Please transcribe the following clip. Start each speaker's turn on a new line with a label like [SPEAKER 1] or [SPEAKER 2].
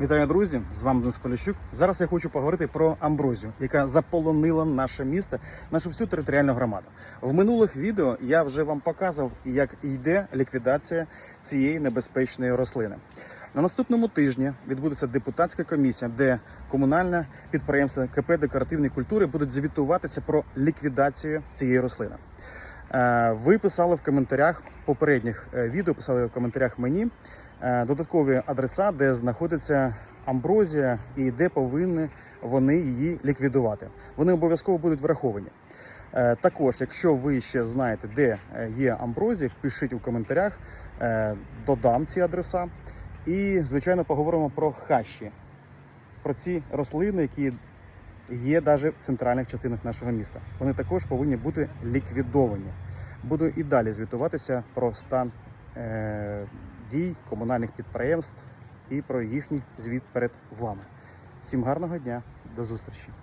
[SPEAKER 1] Вітаю, друзі! З вами Денис Поліщук. Зараз я хочу поговорити про амброзію, яка заполонила наше місто, нашу всю територіальну громаду. В минулих відео я вже вам показав, як йде ліквідація цієї небезпечної рослини. На наступному тижні відбудеться депутатська комісія, де комунальне підприємство КП декоративної культури будуть звітуватися про ліквідацію цієї рослини. Е, Ви писали в коментарях попередніх е, відео, писали в коментарях мені додаткові адреса, де знаходиться амброзія і де повинні вони її ліквідувати. Вони обов'язково будуть враховані. Е, Також, якщо ви ще знаєте, де е, є амброзія, пишіть у коментарях, е, додам ці адреса. І, звичайно, поговоримо про хащі, про ці рослини, які є навіть в центральних частинах нашого міста. Вони також повинні бути ліквідовані. Буду і далі звітуватися про стан е, дій комунальних підприємств і про їхній звіт перед вами. Всім гарного дня, до зустрічі!